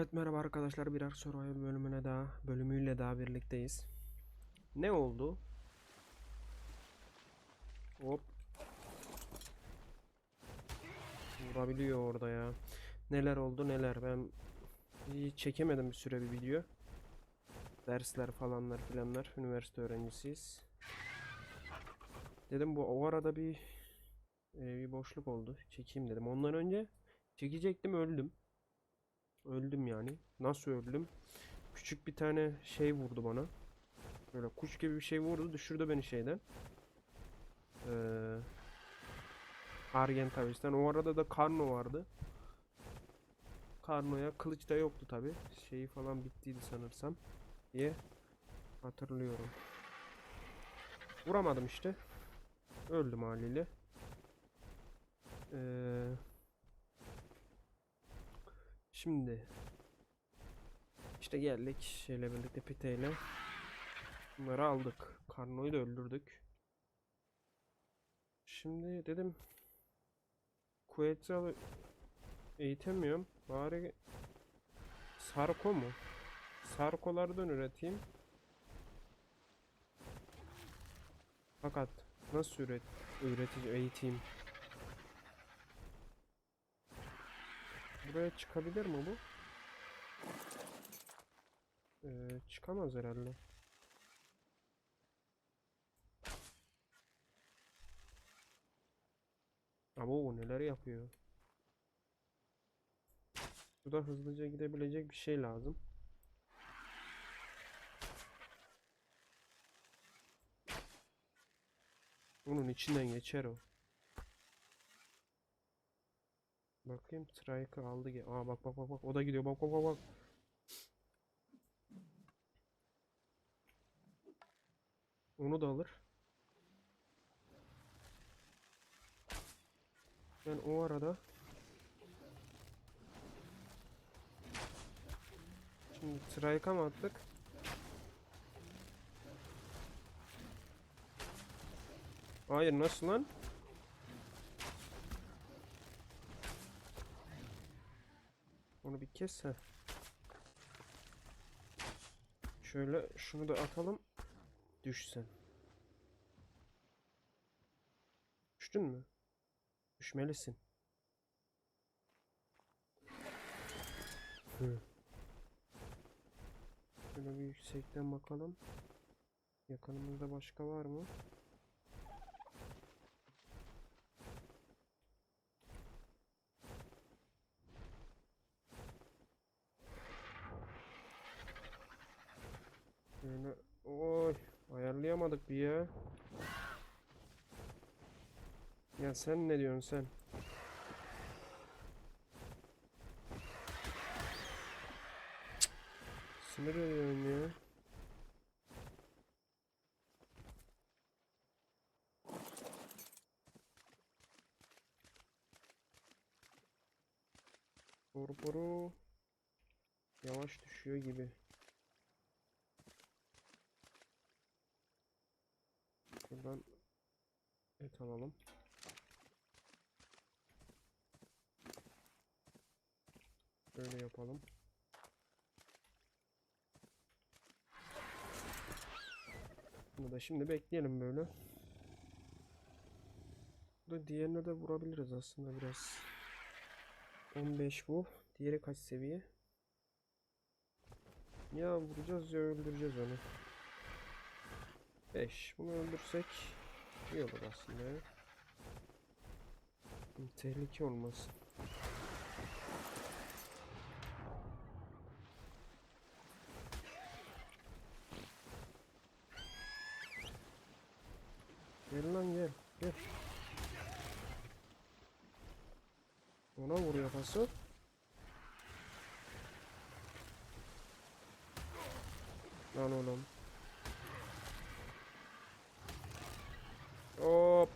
Evet merhaba arkadaşlar bir Ark Survival bölümüne daha bölümüyle daha birlikteyiz. Ne oldu? Hop. Vurabiliyor orada ya. Neler oldu neler ben hiç çekemedim bir süre bir video. Dersler falanlar filanlar üniversite öğrencisiyiz. Dedim bu o arada bir e, bir boşluk oldu. Çekeyim dedim. Ondan önce çekecektim öldüm. Öldüm yani. Nasıl öldüm? Küçük bir tane şey vurdu bana. Böyle kuş gibi bir şey vurdu. Düşürdü beni şeyden. Ee, Argentavis'ten. O arada da Karno vardı. Karno'ya kılıç da yoktu tabi. Şeyi falan bittiydi sanırsam. Diye hatırlıyorum. Vuramadım işte. Öldüm haliyle. Eee Şimdi işte geldik şeyle birlikte piteyle bunları aldık. Karno'yu da öldürdük. Şimdi dedim Quetzal'ı eğitemiyorum. Bari Sarko mu? Sarkolardan üreteyim. Fakat nasıl üret üretici eğiteyim? Buraya çıkabilir mi bu? Ee, çıkamaz herhalde. Ama o neler yapıyor? Burada hızlıca gidebilecek bir şey lazım. Bunun içinden geçer o. Bakayım Trike'ı aldı. Aa bak bak bak bak o da gidiyor. Bak bak bak bak. Onu da alır. Ben o arada Şimdi Trike'a mı attık? Hayır nasıl lan? Onu bir kes. Şöyle şunu da atalım. Düşsen. Düştün mü? Düşmelisin. Hı. Şöyle bir yüksekten bakalım. Yakınımızda başka var mı? Şöyle oy ayarlayamadık bir ya. Ya sen ne diyorsun sen? Cık, Sinir ediyorum ya. Boru boru yavaş düşüyor gibi. Buradan et alalım. Böyle yapalım. Bunu da şimdi bekleyelim böyle. Burada diğerine de vurabiliriz aslında biraz. 15 bu. Diğeri kaç seviye? Ya vuracağız ya öldüreceğiz onu. 5. Bunu öldürsek iyi olur aslında. Tehlike olmasın. Gel lan gel. Gel. Ona vuruyor pası. Lan oğlum. Hop.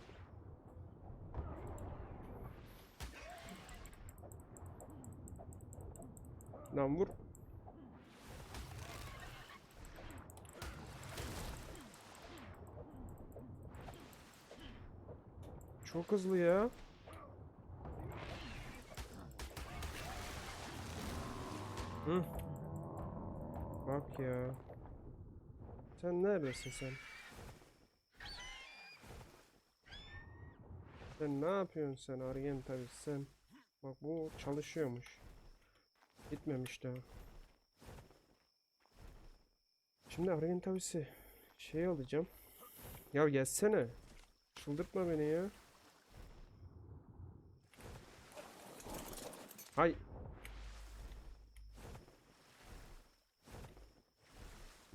Lan vur. Çok hızlı ya. Hı. Bak ya. Sen neredesin sen? Sen ne yapıyorsun sen Argen tabii sen. Bak bu çalışıyormuş. Gitmemiş daha. Şimdi Argen tabisi şey alacağım. Ya gelsene. Çıldırtma beni ya. Hay.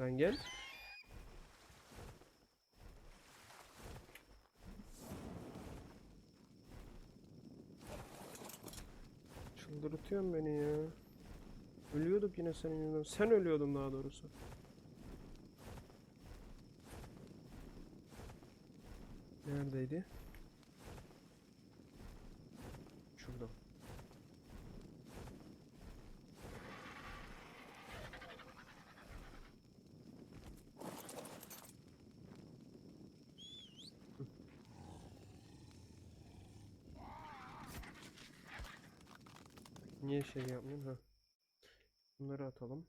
Lan gel. Çıldırtıyorsun beni ya. Ölüyorduk yine senin yüzünden. Sen ölüyordun daha doğrusu. Neredeydi? Şurada. Niye şey yapmıyorsun ha? Bunları atalım.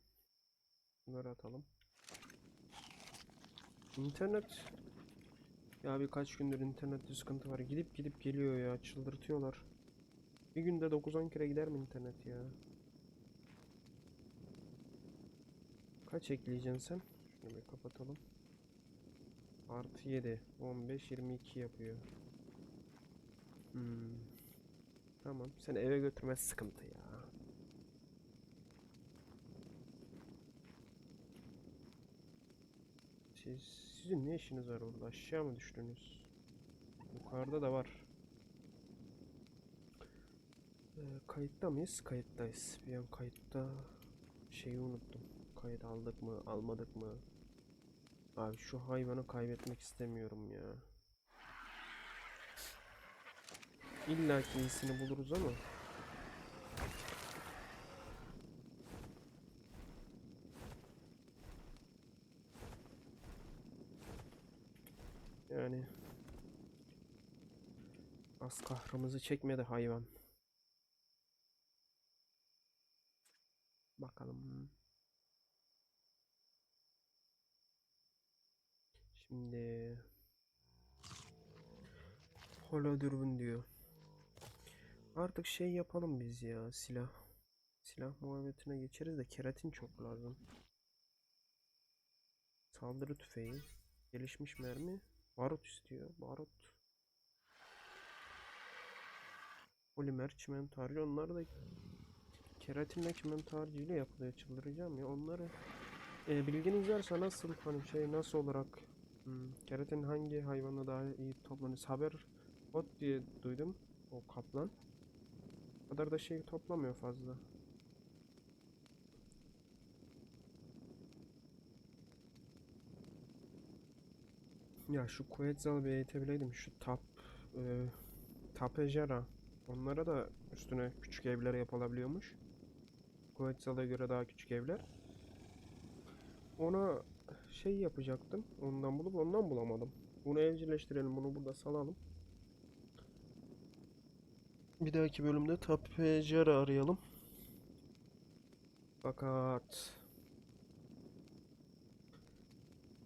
Bunları atalım. İnternet ya birkaç gündür internette sıkıntı var. Gidip gidip geliyor ya. Çıldırtıyorlar. Bir günde 9-10 kere gider mi internet ya? Kaç ekleyeceksin sen? Şunu bir kapatalım. Artı 7. 15, 22 yapıyor. Hmm. Tamam. Sen eve götürmez sıkıntı ya. Siz, sizin ne işiniz var orada? Aşağı mı düştünüz? Yukarıda da var. Ee, kayıtta mıyız? Kayıttayız. Bir an kayıtta şeyi unuttum. Kayıt aldık mı? Almadık mı? Abi şu hayvanı kaybetmek istemiyorum ya. İlla ki iyisini buluruz ama. Yani az kahrımızı çekmedi hayvan. Bakalım. Şimdi Holodürvün diyor. Artık şey yapalım biz ya silah. Silah muhabbetine geçeriz de keratin çok lazım. Saldırı tüfeği. Gelişmiş mermi. Barut istiyor. Barut. Polimer, çimento harcı. Onlar da keratinle çimento harcıyla yapılıyor. Çıldıracağım ya. Onları e, bilginiz varsa nasıl hani şey nasıl olarak hmm, keratin hangi hayvanla daha iyi toplanır? Haber ot diye duydum. O kaplan. O kadar da şey toplamıyor fazla. Ya şu Quetzal'ı bir eğitebileydim. Şu tap e, Tapejara. Onlara da üstüne küçük evler yapılabiliyormuş. Quetzal'a göre daha küçük evler. Ona şey yapacaktım. Ondan bulup ondan bulamadım. Bunu evcilleştirelim. Bunu burada salalım. Bir dahaki bölümde Tapejara arayalım. Fakat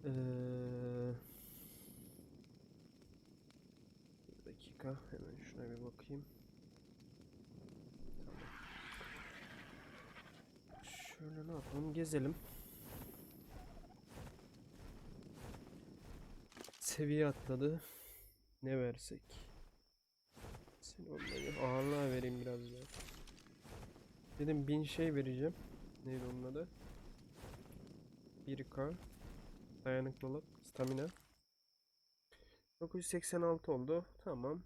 eee bir dakika hemen şuna bir bakayım. Tamam. Şöyle ne yapalım gezelim. Seviye atladı. Ne versek? Seni onları ağırlığa vereyim biraz ya. Dedim bin şey vereceğim. Neydi onun adı? 1K Dayanıklılık, stamina 986 oldu. Tamam.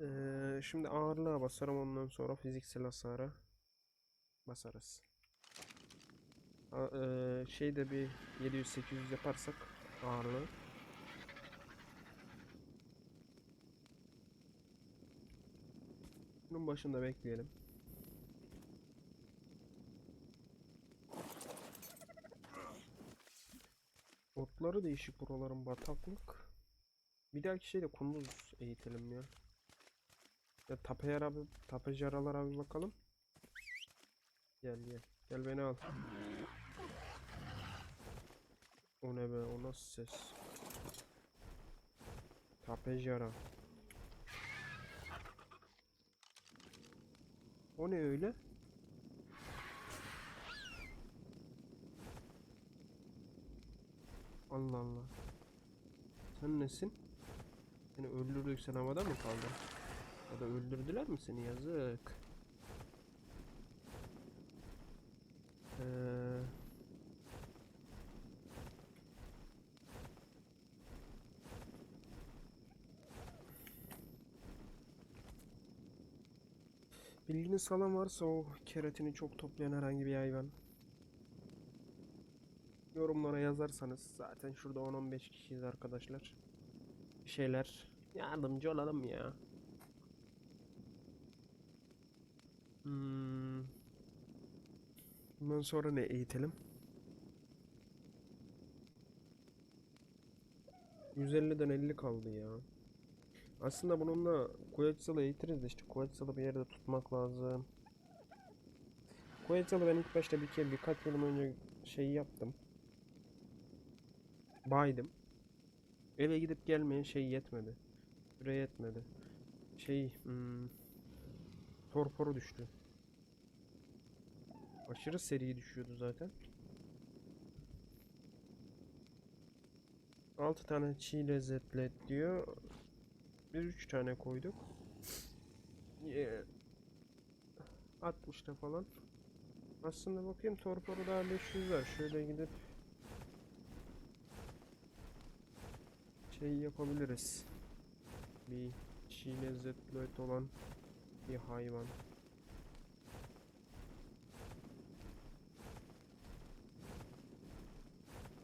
Ee, şimdi ağırlığa basarım ondan sonra fiziksel hasara basarız. Ee, şeyde bir 700-800 yaparsak ağırlığı Bunun başında bekleyelim. Otları değişik buraların bataklık. Bir dahaki şeyde kunduz eğitelim ya. Ya tapayara abi, tapajaralara bir bakalım. Gel gel. Gel beni al. O ne be? O nasıl ses? Tapejara. O ne öyle? Allah Allah. Sen nesin? Seni öldürdük sen havada mı kaldın? Ya da öldürdüler mi seni yazık. Ee, bilginiz falan varsa o keratini çok toplayan herhangi bir hayvan. Yorumlara yazarsanız zaten şurada 10-15 kişiyiz arkadaşlar. Şeyler yardımcı olalım ya. Hmm. Bundan sonra ne eğitelim? 150'den 50 kaldı ya. Aslında bununla Quetzal'ı eğitiriz de işte Quetzal'ı bir yerde tutmak lazım. Quetzal'ı ben ilk başta bir kere birkaç bölüm önce şey yaptım. Baydım. Eve gidip gelmeye şey yetmedi. Süre yetmedi. Şey hmm, torporu düştü. Aşırı seri düşüyordu zaten. 6 tane çiğ lezzetli et diyor. Biz 3 tane koyduk. Yeah. 60'ta falan. Aslında bakayım torporu daha 500 var. Şöyle gidip şey yapabiliriz. Bir çiğ lezzetli et olan bir hayvan.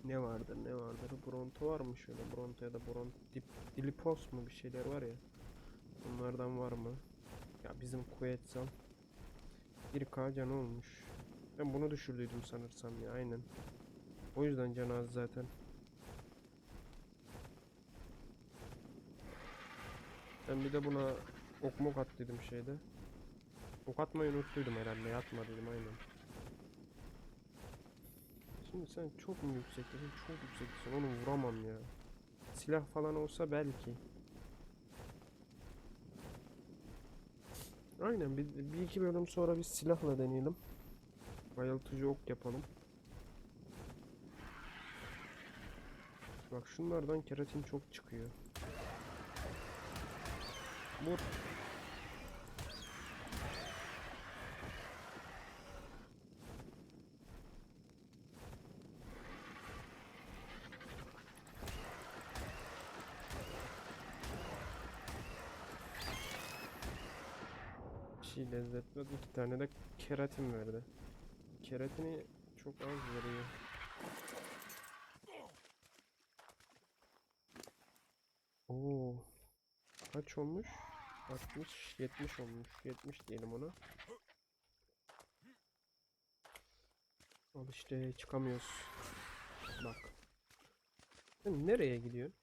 Ne vardır ne vardır? Bronto var mı şöyle? Bronto ya da Bron dip, Dilipos mu bir şeyler var ya. Bunlardan var mı? Ya bizim Quetzal 1k canı olmuş. Ben bunu düşürdüydüm sanırsam ya aynen. O yüzden canı az zaten. Ben bir de buna ok mok at dedim şeyde. Ok atmayı unuttuydum herhalde. Atma dedim aynen. Şimdi sen çok mu yüksektesin? Çok yüksektesin. Onu vuramam ya. Silah falan olsa belki. Aynen bir, bir iki bölüm sonra bir silahla deneyelim. Bayıltıcı ok yapalım. Bak şunlardan keratin çok çıkıyor. Vur. Oldu. iki tane de keratin verdi. Keratini çok az veriyor. Oo. Kaç olmuş? 60, 70 olmuş. 70 diyelim ona. Al işte çıkamıyoruz. Bak. Nereye gidiyorsun?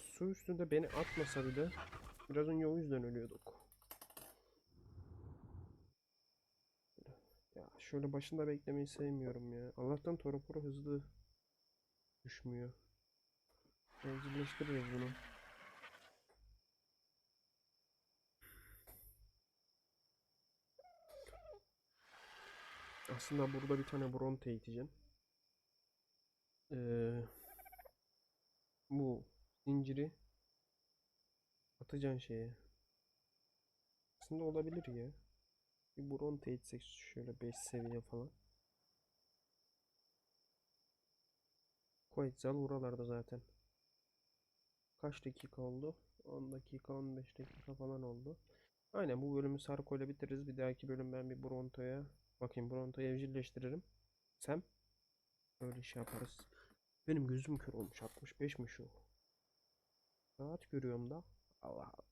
Su üstünde beni atmasa bile biraz önce o yüzden ölüyorduk. Ya şöyle başında beklemeyi sevmiyorum ya. Allah'tan Toroporo hızlı düşmüyor. Evcilleştiririz bunu. Aslında burada bir tane Bronte eğiteceğim. Ee, bu zinciri atacaksın şeye. Aslında olabilir ya. Bir Bronte eğitsek şöyle 5 seviye falan. Quetzal buralarda zaten. Kaç dakika oldu? 10 dakika 15 dakika falan oldu. Aynen bu bölümü Sarko ile bitiririz. Bir dahaki bölüm ben bir Bronto'ya bakayım Bronto'yu evcilleştiririm. Sen öyle şey yaparız. Benim gözüm kör olmuş 65 mi şu? Saat görüyorum da. Allah Allah.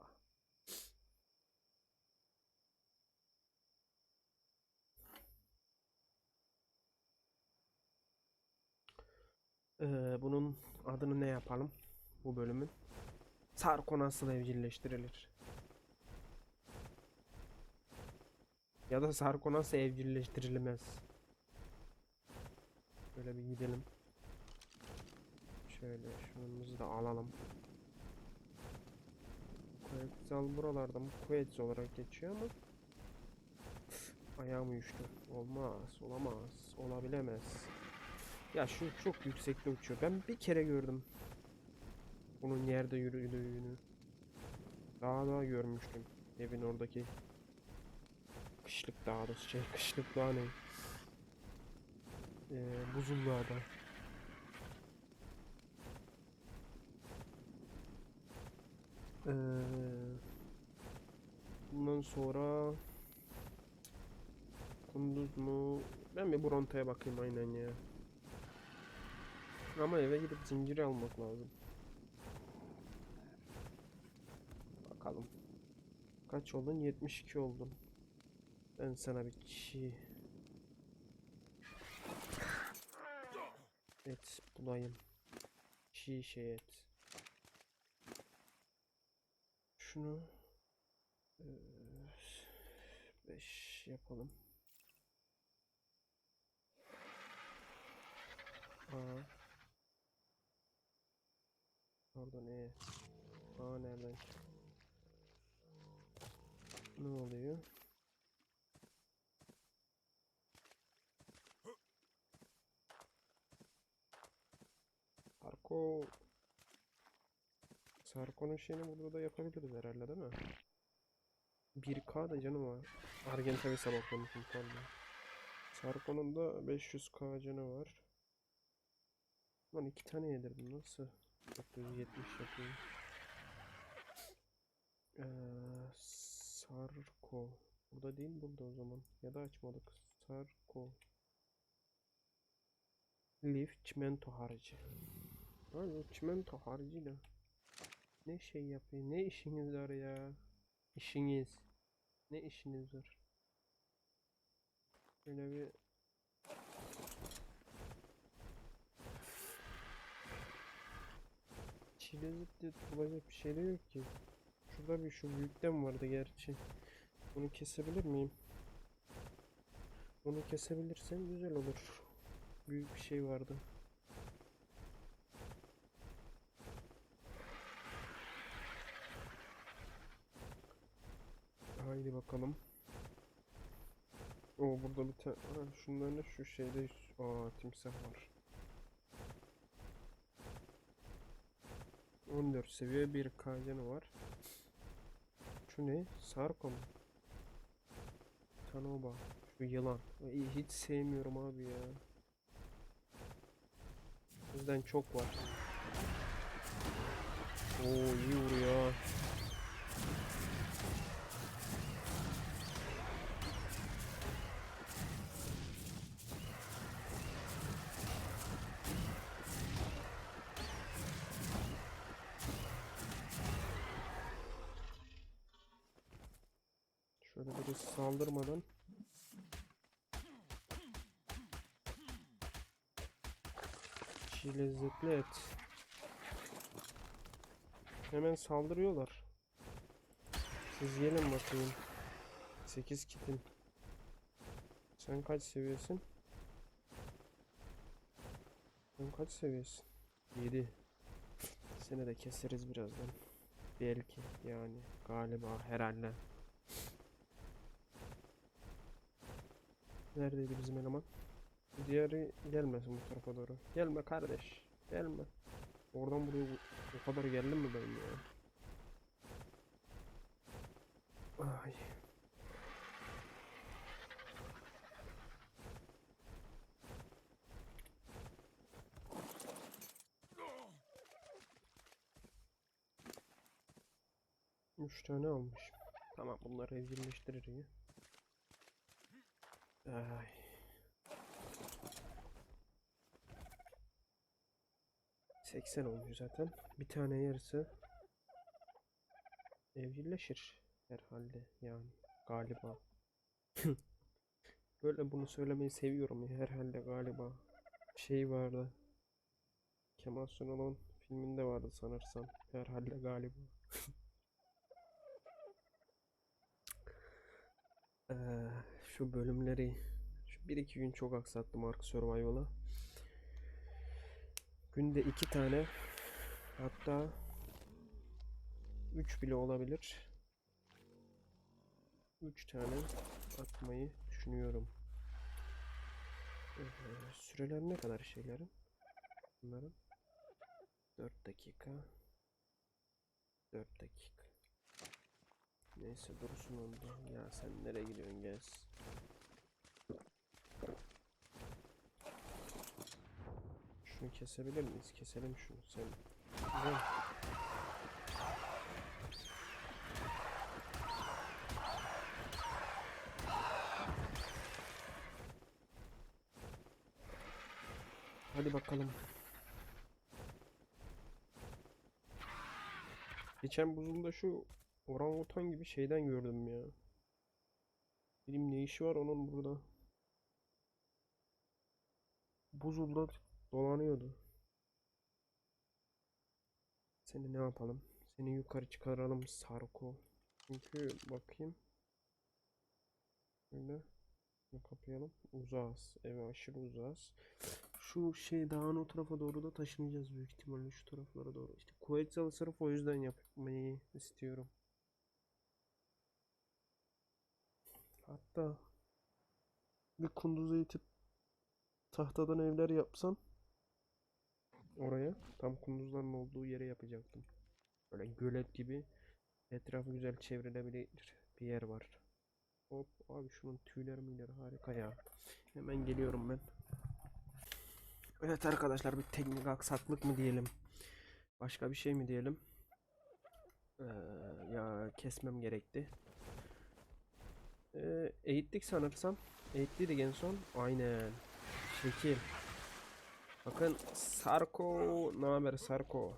Ee, bunun adını ne yapalım? Bu bölümün. Sarko nasıl evcilleştirilir? Ya da Sarko nasıl evcilleştirilmez? Böyle bir gidelim. Şöyle şunumuzu da alalım. Quetzal buralarda? Quetz olarak geçiyor ama Ayağım uyuştu. Olmaz, olamaz, olabilemez. Ya şu çok yüksekte uçuyor. Ben bir kere gördüm. Bunun yerde yürüdüğünü. Daha daha görmüştüm. Evin oradaki kışlık dağda şey kışlık dağ ne? Ee, buzullarda. Ee, bundan sonra Kunduz mu? Ben bir Bronta'ya bakayım aynen ya. Ama eve gidip zinciri almak lazım. Bakalım. Kaç oldun? 72 oldun. Ben sana bir çiğ et bulayım. Çiğ şey et. Şunu 5 yapalım. Aa. Pardon e. Aa nereden? Ne oluyor? Sarko Sarko'nun şeyini burada da yapabiliriz herhalde değil mi? 1K da canı var. Argentaves'e bakmamışım pardon. Sarko'nun da 500K canı var. Lan iki tane yedirdim nasıl? 970 yapıyor. Ee, Sarko. Burada değil burada o zaman. Ya da açmadık. Sarko. Lif çimento harcı. Abi çimento harcıyla ne şey yapıyor? Ne işiniz var ya? İşiniz. Ne işiniz var? Böyle bir Çilezit diye tutulacak bir şey de yok ki. Şurada bir şu büyükten vardı gerçi. Bunu kesebilir miyim? Bunu kesebilirsem güzel olur. Büyük bir şey vardı. Haydi bakalım. O burada bir tane. Şunların şu şeyde. Aa timsah var. 14 seviye bir canı var. Şu ne? Sarko mu? Tanoba. Şu yılan. Hiç sevmiyorum abi ya. Bizden çok var. Oo iyi vuruyor. Şöyle birisi saldırmadan Çiğ lezzetli et. Hemen saldırıyorlar. Siz gelin bakayım. 8 kitin. Sen kaç seviyesin? Sen kaç seviyesin? 7. Seni de keseriz birazdan. Belki yani galiba herhalde. Neredeydi bizim eleman? Diğeri gelmesin bu tarafa doğru. Gelme kardeş. Gelme. Oradan buraya bu, bu kadar geldim mi ben ya? Ay. Üç tane almış. Tamam bunları evcilleştirir iyi. Ay. Seksen olmuş zaten. Bir tane yarısı evcilleşir herhalde yani galiba. Böyle bunu söylemeyi seviyorum ya herhalde galiba. Şey vardı. Kemal Sunal'ın filminde vardı sanırsam. Herhalde galiba. Eee, şu bölümleri şu bir iki gün çok aksattım Ark Survival'a. Günde iki tane hatta üç bile olabilir. Üç tane atmayı düşünüyorum. Ee, süreler ne kadar şeylerin? Bunların 4 dakika 4 dakika Neyse dursun onda. Ya sen nereye gidiyorsun gez. Şunu kesebilir miyiz? Keselim şunu. Sen Güzel. Hadi bakalım. Geçen buzulda şu orangutan gibi şeyden gördüm ya. Benim ne işi var onun burada? Buzulda dolanıyordu. Seni ne yapalım? Seni yukarı çıkaralım Sarko. Çünkü bakayım. Şöyle. Bunu kapayalım. Uzağız. Eve aşırı uzağız. Şu şey dağın o tarafa doğru da taşınacağız büyük ihtimalle şu taraflara doğru. İşte Quetzal'ı sırf o yüzden yapmayı istiyorum. Hatta bir kunduza itip tahtadan evler yapsam oraya tam kunduzların olduğu yere yapacaktım. Böyle gölet gibi etrafı güzel çevrilebilir bir yer var. Hop abi şunun tüyleri müyleri harika ya. Hemen geliyorum ben. Evet arkadaşlar bir teknik aksaklık mı diyelim? Başka bir şey mi diyelim? Ee, ya kesmem gerekti. Ee, eğittik sanırsam. Eğittiydik en son. Aynen. Şekil. Bakın Sarko. Ne haber Sarko?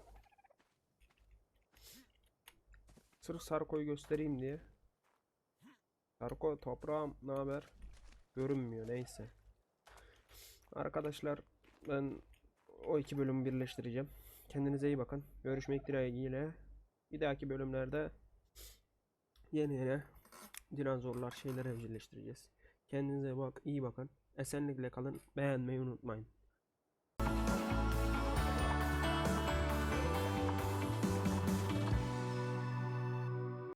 Sırf Sarko'yu göstereyim diye. Sarko toprağım ne haber? Görünmüyor neyse. Arkadaşlar ben o iki bölümü birleştireceğim. Kendinize iyi bakın. Görüşmek dileğiyle. Bir dahaki bölümlerde yeni yeni dinozorlar şeyler evcilleştireceğiz. Kendinize bak iyi bakın. Esenlikle kalın. Beğenmeyi unutmayın.